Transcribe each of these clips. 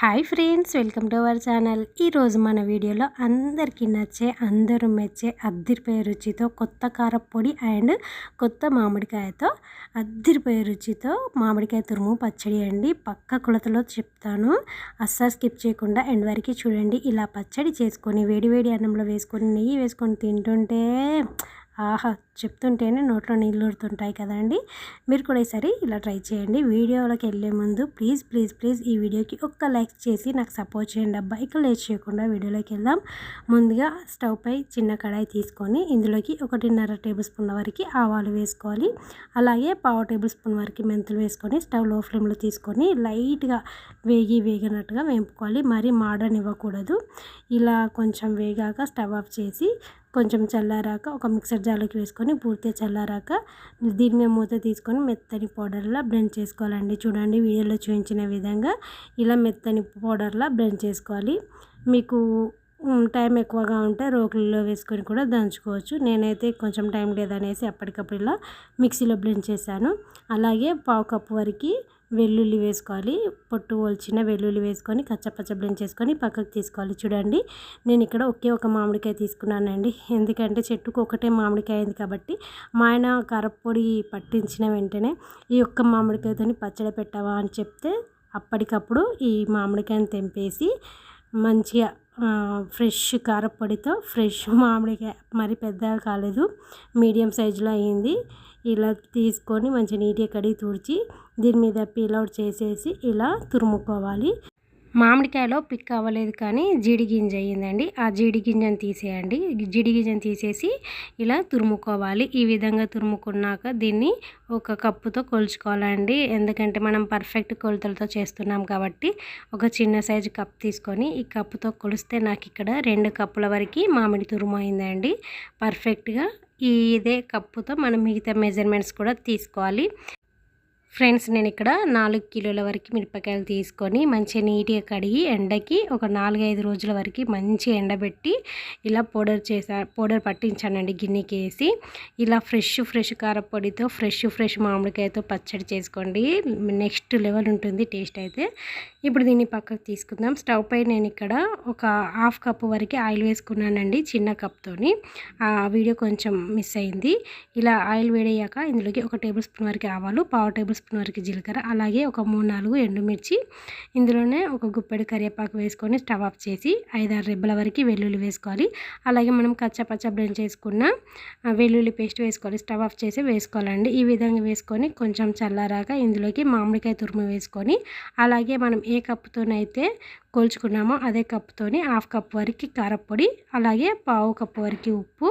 Hi friends welcome to our channel. ఈరోజు మన వీడియోలో అందరికీ నచ్చే అందరూ మెచ్చే అద్దిరిపోయే రుచితో కొత్త కారపొడి అండ్ కొత్త మామిడికాయతో అద్దిరిపోయే రుచితో మామిడికాయ తురుము పచ్చడి అండి. పక్క కొలతలో చెప్తాను. అస్సలు స్కిప్ చేయకుండా ఎండ్ వరకు చూడండి. ఇలా పచ్చడి చేసుకొని వేడివేడి అన్నంలో వేసుకొని నెయ్యి వేసుకొని తింటుంటే ఆహా చెప్తుంటేనే నోట్లో నీళ్ళు ఊరుతుంటాయి కదండి. మీరు కూడా ఈసారి ఇలా ట్రై చేయండి. వీడియోలోకి వెళ్ళే ముందు ప్లీజ్ ప్లీజ్ ప్లీజ్ ఈ వీడియోకి ఒక్క లైక్ చేసి నాకు సపోర్ట్ చేయండి అబ్బా. ఇక లేట్ చేయకుండా వీడియోలోకి వెళ్దాం. ముందుగా స్టవ్ పై చిన్న కడాయి తీసుకొని ఇందులోకి ఒకటిన్నర టేబుల్ స్పూన్ వరకు ఆవాలు వేసుకోవాలి. అలాగే పావు టేబుల్ స్పూన్ వరకు మెంతులు వేసుకొని స్టవ్లో ఫ్లేమ్లో తీసుకొని లైట్గా వేగి వేగినట్టుగా వేపుకోవాలి. మరీ మాడనివ్వకూడదు. ఇలా కొంచెం వేగాక స్టవ్ ఆఫ్ చేసి కొంచెం చల్లారాక ఒక మిక్సర్ జార్లోకి వేసుకొని పూర్తిగా చల్లారాక దీని మీద మూత తీసుకొని మెత్తని పౌడర్లా బ్లెండ్ చేసుకోవాలండి. చూడండి వీడియోలో చూపించిన విధంగా ఇలా మెత్తని పౌడర్లా బ్లెండ్ చేసుకోవాలి. మీకు టైం ఎక్కువగా ఉంటే రోకులలో వేసుకొని కూడా దంచుకోవచ్చు. నేనైతే కొంచెం టైం లేదనేసి అప్పటికప్పుడు ఇలా మిక్సీలో బ్లెండ్ చేశాను. అలాగే పావు కప్పు వరకు వెల్లుల్లి వేసుకోవాలి. పొట్టు వల్చిన వెల్లుల్లి వేసుకొని కచ్చపచ్చ బ్లెండ్ చేసుకొని పక్కకు తీసుకోవాలి. చూడండి నేను ఇక్కడ ఒకే ఒక మామిడికాయ తీసుకున్నానండి. ఎందుకంటే చెట్టుకు ఒకటే మామిడికాయ అయింది కాబట్టి మా ఆయన కారపొడి పట్టించిన వెంటనే ఈ ఒక్క మామిడికాయతో పచ్చడి పెట్టావా అని చెప్తే అప్పటికప్పుడు ఈ మామిడికాయని తెంపేసి మంచిగా ఫ్రెష్ కారపొడితో ఫ్రెష్ మామిడికాయ మరి పెద్దగా కాలేదు మీడియం సైజులో అయ్యింది ఇలా తీసుకొని మంచి నీట్గా కడిగి తుడిచి దీని మీద పీలౌట్ అవుట్ చేసేసి ఇలా తురుముకోవాలి. మామిడికాయలో పిక్ అవ్వలేదు కానీ జీడి గింజ అయ్యిందండి. ఆ జీడి గింజను తీసేయండి. జీడి గింజను తీసేసి ఇలా తురుముకోవాలి. ఈ విధంగా తురుముకున్నాక దీన్ని ఒక కప్పుతో కొలుచుకోవాలండి. ఎందుకంటే మనం పర్ఫెక్ట్ కొలతలతో చేస్తున్నాం కాబట్టి ఒక చిన్న సైజు కప్ తీసుకొని ఈ కప్పుతో కొలిస్తే నాకు ఇక్కడ రెండు కప్పుల వరకు మామిడి తురుము అయిందండి. పర్ఫెక్ట్గా ఇదే కప్పుతో మనం మిగతా మెజర్మెంట్స్ కూడా తీసుకోవాలి. ఫ్రెండ్స్ నేను ఇక్కడ నాలుగు కిలోల వరకు మిరపకాయలు తీసుకొని మంచిగా నీట్గా కడిగి ఎండకి ఒక నాలుగైదు రోజుల వరకు మంచి ఎండబెట్టి ఇలా పౌడర్ చేసా పౌడర్ పట్టించానండి గిన్నెకి వేసి ఇలా ఫ్రెష్ ఫ్రెష్ కారపొడితో ఫ్రెష్ ఫ్రెష్ మామిడికాయతో పచ్చడి చేసుకోండి. నెక్స్ట్ లెవెల్ ఉంటుంది టేస్ట్ అయితే. ఇప్పుడు దీన్ని పక్కకు తీసుకుందాం. స్టవ్ పై నేను ఇక్కడ ఒక హాఫ్ కప్ వరకు ఆయిల్ వేసుకున్నానండి చిన్న కప్తోని. ఆ వీడియో కొంచెం మిస్ అయింది. ఇలా ఆయిల్ వేడయ్యాక ఇందులోకి ఒక టేబుల్ స్పూన్ వరకు ఆవాలు పావు టేబుల్ స్పూన్ వరకు జీలకర్ర అలాగే ఒక మూడు నాలుగు ఎండుమిర్చి ఇందులోనే ఒక గుప్పెడు కరివేపాకు వేసుకొని స్టవ్ ఆఫ్ చేసి ఐదారు రెబ్బల వరకు వెల్లుల్లి వేసుకోవాలి. అలాగే మనం కచ్చపచ్చ బ్లెండ్ చేసుకున్న వెల్లుల్లి పేస్ట్ వేసుకోవాలి. స్టవ్ ఆఫ్ చేసి వేసుకోవాలండి. ఈ విధంగా వేసుకొని కొంచెం చల్లారాక ఇందులోకి మామిడికాయ తురుము వేసుకొని అలాగే మనం ఏ కప్పుతోనైతే కోల్చుకున్నామో అదే కప్పుతోని హాఫ్ కప్ వరకు కారపొడి అలాగే పావు కప్పు వరకు ఉప్పు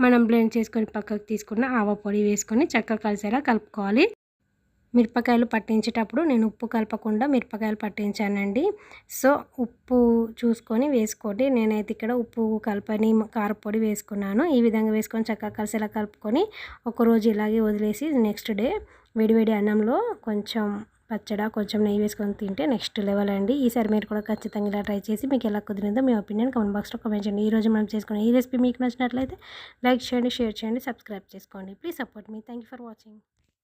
మనం బ్లెండ్ చేసుకొని పక్కకు తీసుకున్న ఆవ పొడి వేసుకొని చక్కగా కలిసేలా కలుపుకోవాలి. మిరపకాయలు పట్టించేటప్పుడు నేను ఉప్పు కలపకుండా మిరపకాయలు పట్టించానండి. సో ఉప్పు చూసుకొని వేసుకోండి. నేనైతే ఇక్కడ ఉప్పు కలపని కారపొడి వేసుకున్నాను. ఈ విధంగా వేసుకొని చక్కగా కలిసేలా కలుపుకొని ఒకరోజు ఇలాగే వదిలేసి నెక్స్ట్ డే వేడివేడి అన్నంలో కొంచెం పచ్చడ కొంచెం నెయ్యి వేసుకొని తింటే నెక్స్ట్ లెవెల్ అండి. ఈసారి మీరు కూడా ఖచ్చితంగా ఇలా ట్రై చేసి మీకు ఎలా కుదిరిందో మీ ఒపీనియన్ కామెంట్ బాక్స్లో కమెంట్ చేయండి. ఈ రోజు మనం చేసుకున్న ఈ రెసిపీ మీకు నచ్చినట్లయితే లైక్ చేయండి షేర్ చేయండి సబ్స్క్రైబ్ చేసుకోండి. Please support me. Thank for watching.